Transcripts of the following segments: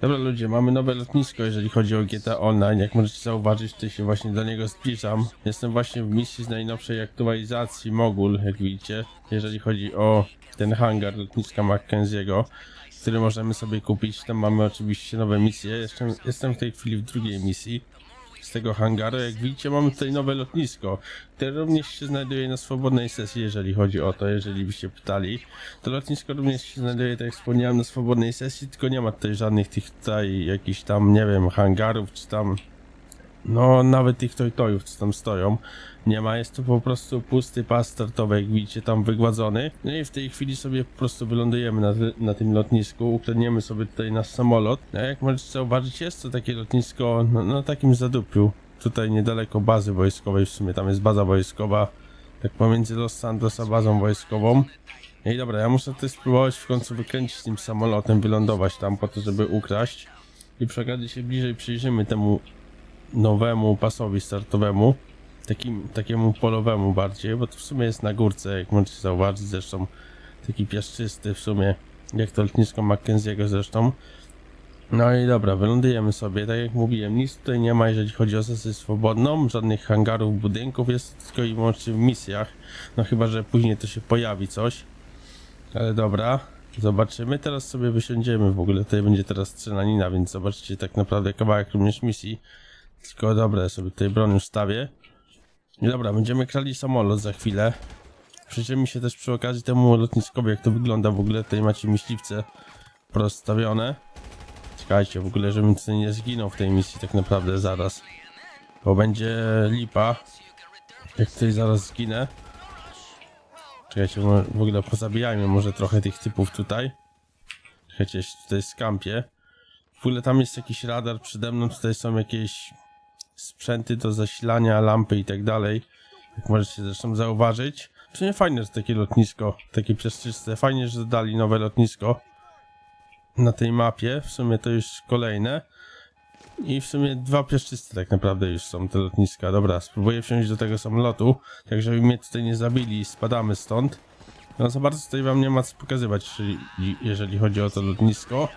Dobra ludzie, mamy nowe lotnisko, jeżeli chodzi o GTA Online. Jak możecie zauważyć, tutaj się właśnie do niego zbliżam. Jestem właśnie w misji z najnowszej aktualizacji Mogul, jak widzicie. Jeżeli chodzi o ten hangar lotniska Mackenzie'ego, który możemy sobie kupić. Tam mamy oczywiście nowe misje. Jestem, jestem w tej chwili w drugiej misji tego hangaru. Jak widzicie, mamy tutaj nowe lotnisko, które również się znajduje na swobodnej sesji, jeżeli chodzi o to, jeżeli byście pytali. To lotnisko również się znajduje, tak jak wspomniałem, na swobodnej sesji, tylko nie ma tutaj żadnych tych tutaj jakichś tam, nie wiem, hangarów, czy tam no, nawet tych tojtojów, co tam stoją, nie ma. Jest to po prostu pusty pas startowy, jak widzicie, tam wygładzony. No i w tej chwili sobie po prostu wylądujemy na, na tym lotnisku, ukradniemy sobie tutaj nasz samolot. No, jak możecie zauważyć, jest to takie lotnisko no, na takim zadupiu. Tutaj niedaleko bazy wojskowej, w sumie tam jest baza wojskowa, tak pomiędzy Los Santos a bazą wojskową. No i dobra, ja muszę tutaj spróbować w końcu wykręcić tym samolotem, wylądować tam po to, żeby ukraść. I przy okazji się bliżej przyjrzymy temu nowemu pasowi startowemu, takim, takiemu polowemu bardziej, bo to w sumie jest na górce, jak możecie zauważyć, zresztą taki piaszczysty w sumie, jak to lotnisko Mackenzie'ego zresztą. No i dobra, wylądujemy sobie, tak jak mówiłem, nic tutaj nie ma, jeżeli chodzi o sesję swobodną, żadnych hangarów, budynków, jest tylko i wyłącznie w misjach, no chyba, że później to się pojawi coś, ale dobra, zobaczymy, teraz sobie wysiądziemy w ogóle, tutaj będzie teraz strzelanina, więc zobaczcie tak naprawdę kawałek również misji, tylko dobra, sobie tutaj broń ustawię. Dobra, będziemy krali samolot za chwilę. Przyjrzymy się też przy okazji temu lotniskowi, jak to wygląda w ogóle. Tutaj macie myśliwce rozstawione. Czekajcie, w ogóle, żebym nie zginął w tej misji tak naprawdę zaraz. Bo będzie lipa. Jak tutaj zaraz zginę. Czekajcie, w ogóle pozabijajmy może trochę tych typów tutaj. Czekajcie, tutaj skampię. W ogóle tam jest jakiś radar przede mną, tutaj są jakieś sprzęty do zasilania, lampy i tak dalej. Jak możecie zresztą zauważyć. Czy nie fajne, że takie lotnisko, takie przestrzyste. Fajnie, że dodali nowe lotnisko na tej mapie. W sumie to już kolejne. I w sumie dwa pieszczyste tak naprawdę już są te lotniska. Dobra, spróbuję wsiąść do tego samolotu, tak żeby mnie tutaj nie zabili i spadamy stąd. No za bardzo tutaj wam nie ma co pokazywać, jeżeli chodzi o to lotnisko.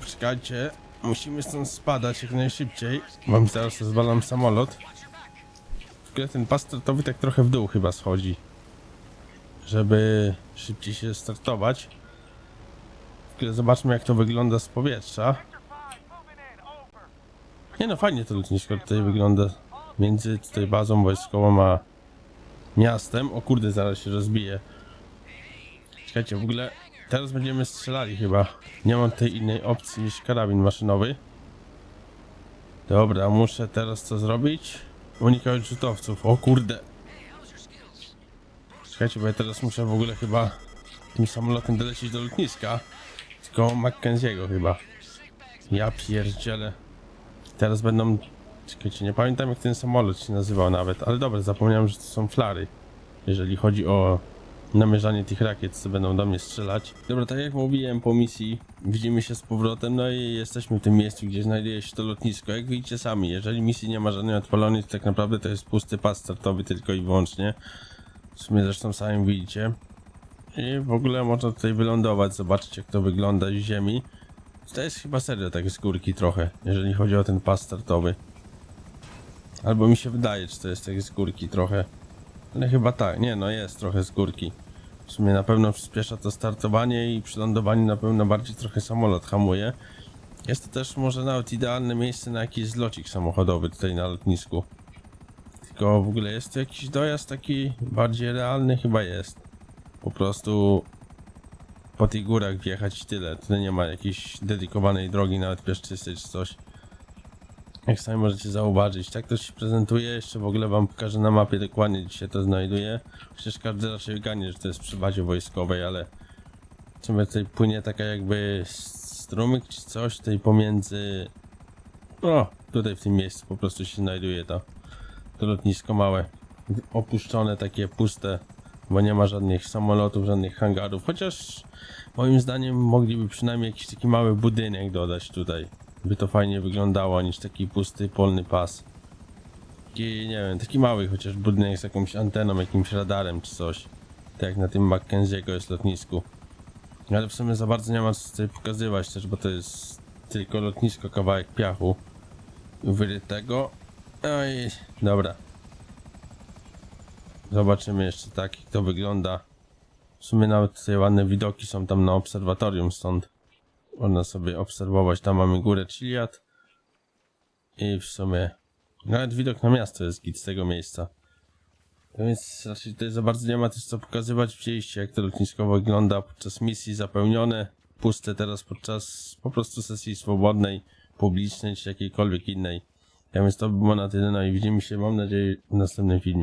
Poczekajcie, musimy stąd spadać jak najszybciej. Mam zaraz rozwalam samolot. W ogóle ten pas startowy tak trochę w dół chyba schodzi. Żeby szybciej się startować. W ogóle zobaczmy jak to wygląda z powietrza. Nie no, fajnie to lotnisko tutaj wygląda. Między tutaj bazą wojskową a miastem. O kurde, zaraz się rozbije. Czekajcie, w ogóle teraz będziemy strzelali chyba. Nie mam tej innej opcji niż karabin maszynowy. Dobra, muszę teraz co zrobić? Unikać rzutowców. O kurde. Czekajcie, bo ja teraz muszę w ogóle chyba tym samolotem dolecieć do lotniska. Tylko Mackenzie'ego chyba. Ja pierdzielę. Teraz będą... Czekajcie, nie pamiętam jak ten samolot się nazywał nawet, ale dobra, zapomniałem, że to są flary. Jeżeli chodzi o namierzanie tych rakiet, co będą do mnie strzelać. Dobra, tak jak mówiłem po misji, widzimy się z powrotem, no i jesteśmy w tym miejscu, gdzie znajduje się to lotnisko. Jak widzicie sami, jeżeli misji nie ma żadnej odpalonej, to tak naprawdę to jest pusty pas startowy tylko i wyłącznie. W sumie zresztą sami widzicie. I w ogóle można tutaj wylądować, zobaczyć jak to wygląda z ziemi. To jest chyba serio tak z górki trochę, jeżeli chodzi o ten pas startowy. Albo mi się wydaje, czy to jest tak z górki trochę. Ale chyba tak, nie no jest trochę z górki. W sumie na pewno przyspiesza to startowanie i przy lądowaniu na pewno bardziej trochę samolot hamuje. Jest to też może nawet idealne miejsce na jakiś zlocik samochodowy tutaj na lotnisku. Tylko w ogóle jest tu jakiś dojazd taki bardziej realny? Chyba jest. Po prostu po tych górach wjechać i tyle. Tutaj nie ma jakiejś dedykowanej drogi nawet pieszczystej czy coś. Jak sami możecie zauważyć, tak to się prezentuje. Jeszcze w ogóle wam pokażę na mapie dokładnie gdzie się to znajduje. Przecież każdy raczej ganie, że to jest przy bazie wojskowej, ale sumie tutaj płynie taka jakby strumyk czy coś tutaj pomiędzy... O, tutaj w tym miejscu po prostu się znajduje to, to lotnisko małe. Opuszczone, takie puste, bo nie ma żadnych samolotów, żadnych hangarów. Chociaż moim zdaniem mogliby przynajmniej jakiś taki mały budynek dodać tutaj by to fajnie wyglądało niż taki pusty polny pas. Taki, nie wiem, taki mały chociaż budynek z jakąś anteną, jakimś radarem czy coś. Tak jak na tym Mackenzie'ego jest lotnisku. Ale w sumie za bardzo nie ma co pokazywać też, bo to jest tylko lotnisko, kawałek piachu wyrytego. Oj, dobra. Zobaczymy jeszcze tak, jak to wygląda. W sumie nawet tutaj ładne widoki są tam na obserwatorium, stąd można sobie obserwować. Tam mamy górę Chiliad i w sumie nawet widok na miasto jest git z tego miejsca. No więc raczej tutaj za bardzo nie ma też co pokazywać. Widzieliście jak to lotnisko wygląda podczas misji zapełnione, puste teraz podczas po prostu sesji swobodnej, publicznej czy jakiejkolwiek innej. Ja więc to by było na tyle, no i widzimy się mam nadzieję w następnym filmie.